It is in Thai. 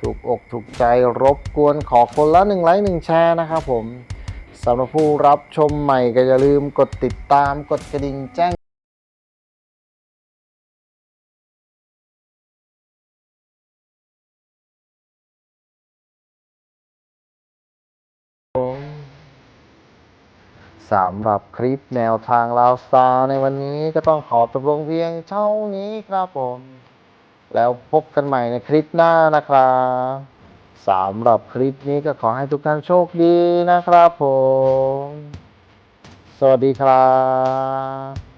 ถูกอกถูกใจรบกวนขอคนละหนึ่งไลค์หนึ่งแชร์นะครับผมสำหรับผู้รับชมใหม่ก็อย่าลืมกดติดตามกดกระดิ่งแจ้งสำหรับคลิปแนวทางลาวสตาร์ในวันนี้ก็ต้องขอจบลงเพียงเท่านี้ครับผม แล้วพบกันใหม่ในคลิปหน้านะครับสำหรับคลิปนี้ก็ขอให้ทุกท่านโชคดีนะครับผม สวัสดีครับ